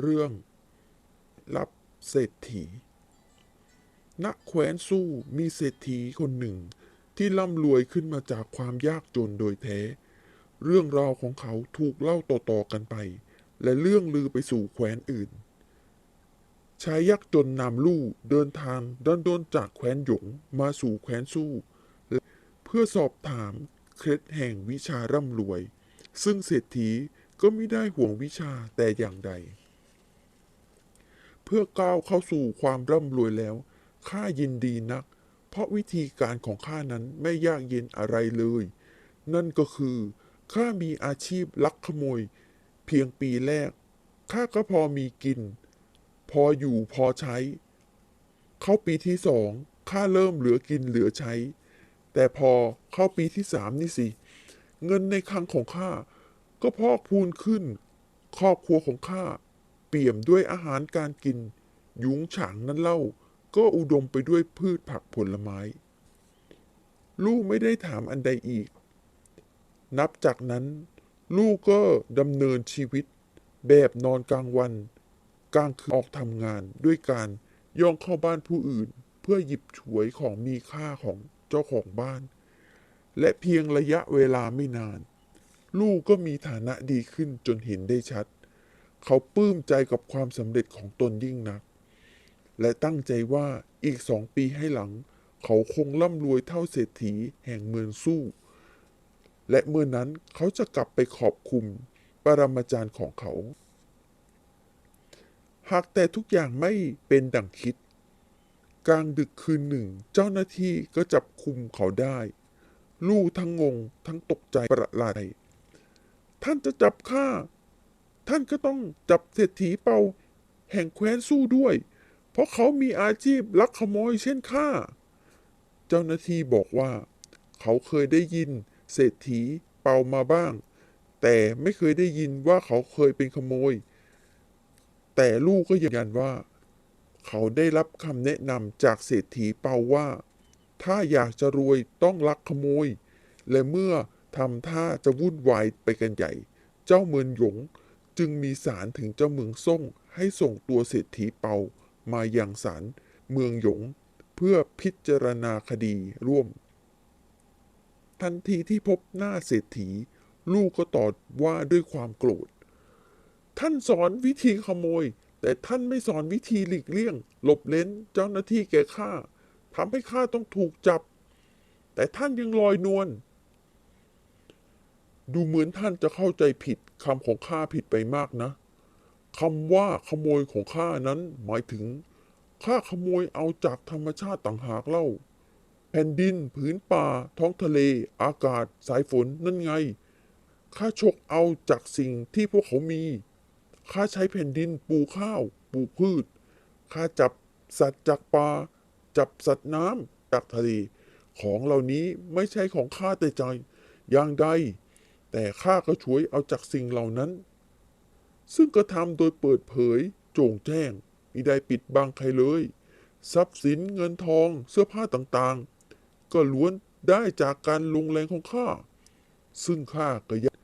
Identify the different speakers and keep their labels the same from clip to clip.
Speaker 1: เรื่อง รับเศรษฐี ณ แคว้นสู้มีเศรษฐีคนหนึ่ง ที่ร่ำรวยขึ้นมาจากความยากจนโดยแท้ เรื่องราวของเขาถูกเล่าต่อๆกันไป และเรื่องลือไปสู่แคว้นอื่น ชายยักษ์จนนามลู่เดินทางดันดนจากแคว้นหยงมาสู่แคว้นสู้ เพื่อสอบถามเคล็ดแห่งวิชาร่ำรวย ซึ่งเศรษฐีก็ไม่ได้ห่วงวิชาแต่อย่างใด เพื่อก้าวเข้าสู่ความร่ำรวยแล้ว ข้ายินดีนัก เพราะวิธีการของข้านั้นไม่ยากเย็นอะไรเลย นั่นก็คือข้ามีอาชีพลักขโมย เพียงปีแรก ข้าก็พอมีกิน พออยู่พอใช้ เข้าปีที่สองข้าเริ่มเหลือกินเหลือใช้ แต่พอเข้าปีที่สามนี่สิ เงินในคลังของข้าก็พอกพูนขึ้น ครอบครัวของข้า ปี่ยมด้วยอาหารการกิน ยุ้งฉางนั้นเล่า ก็อุดมไปด้วยพืชผักผลไม้ ลูกไม่ได้ถามอันใดอีก นับจากนั้นลูกก็ดำเนินชีวิต แบบนอนกลางวัน กลางคืนออกทำงานด้วยการย่องเข้าบ้านผู้อื่น เพื่อหยิบฉวยของมีค่าของเจ้าของบ้าน และเพียงระยะเวลาไม่นาน ลูกก็มีฐานะดีขึ้นจนเห็นได้ชัด เขาปลื้มใจกับความสำเร็จของตนยิ่งนัก และตั้งใจว่าอีกสองปีให้หลัง เขาคงร่ำรวยเท่าเศรษฐีแห่งเมืองสู้ และเมื่อนั้นเขาจะกลับไปขอบคุณปรมาจารย์ของเขา หากแต่ทุกอย่างไม่เป็นดังคิด กลางดึกคืนหนึ่ง เจ้าหน้าที่ก็จับคุมเขาได้ ลูกทั้งงงทั้งตกใจประหลาดใจท่านจะจับข้า ท่านก็ต้องจับเศรษฐีเปาแห่งแคว้นสู้ด้วย เพราะเขามีอาชีพลักขโมยเช่นข้า เจ้าหน้าที่บอกว่า เขาเคยได้ยินเศรษฐีเปามาบ้าง แต่ไม่เคยได้ยินว่าเขาเคยเป็นขโมย แต่ลูกก็ยืนยันว่า เขาได้รับคำแนะนำจากเศรษฐีเปาว่า ถ้าอยากจะรวยต้องลักขโมย และเมื่อทำท่าจะวุ่นวายไปกันใหญ่ เจ้าเมืองหยง จึงมีสารถึงเจ้าเมืองซ่งให้ส่งตัวเศรษฐีเปามายังศาลเมืองหยง เพื่อพิจารณาคดีร่วม ทันทีที่พบหน้าเศรษฐี ลูกก็ตอบว่าด้วยความโกรธ ท่านสอนวิธีขโมย แต่ท่านไม่สอนวิธีหลีกเลี่ยง หลบเล้นเจ้าหน้าที่แก่ข้าทำให้ข้าต้องถูกจับ แต่ท่านยังลอยนวลดูเหมือนท่านจะเข้าใจผิด คำของข้าผิดไปมากนะคำว่าขโมยของข้านั้นหมายถึงข้าขโมยเอาจากธรรมชาติต่างหากเล่า แผ่นดินผืนป่า ท้องทะเล อากาศ สายฝนนั่นไงข้าฉกเอาจากสิ่งที่พวกเขามีข้าใช้แผ่นดินปลูกข้าวปลูกพืชข้าจับสัตว์จากป่าจับสัตว์น้ำจากทะเลของเหล่านี้ไม่ใช่ของข้าแต่ใจ อย่างใด แต่ข้าก็ช่วยเอาจากสิ่งเหล่านั้น ซึ่งกระทำโดยเปิดเผย โจ่งแจ้งมิได้ปิดบังใครเลย ทรัพย์สินเงินทองเสื้อผ้าต่างๆ ก็ล้วนได้จากการลงแรงของข้า ซึ่งข้าก็ยัน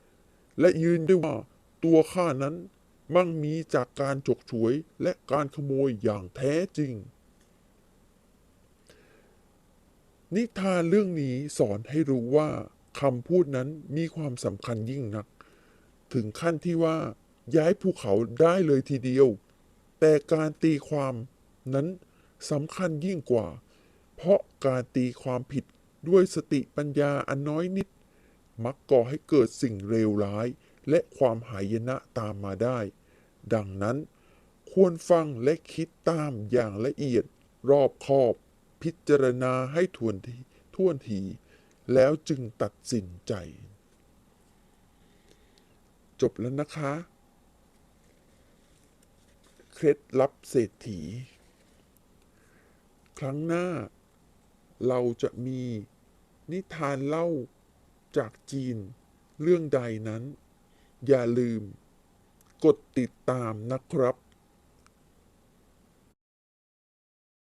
Speaker 1: และยืนด้วยว่าตัวข้านั้นมั่งมีจากการฉกฉวยและการขโมยอย่างแท้จริง นิทานเรื่องนี้สอนให้รู้ว่า คำพูดนั้นมีความสำคัญยิ่งนัก ถึงขั้นที่ว่าย้ายภูเขาได้เลยทีเดียว แต่การตีความนั้นสำคัญยิ่งกว่า เพราะการตีความผิดด้วยสติปัญญาอันน้อยนิด มักก่อให้เกิดสิ่งเลวร้าย และความหายนะตามมาได้ ดังนั้น ควรฟังและคิดตามอย่างละเอียด รอบคอบ พิจารณาให้ทวนทีท่วนที แล้วจึงตัดสินใจ จบแล้วนะคะ เคล็ดลับเศรษฐี ครั้งหน้า เราจะมีนิทานเล่าจากจีนเรื่องใดนั้น อย่าลืม กดติดตามนะครับ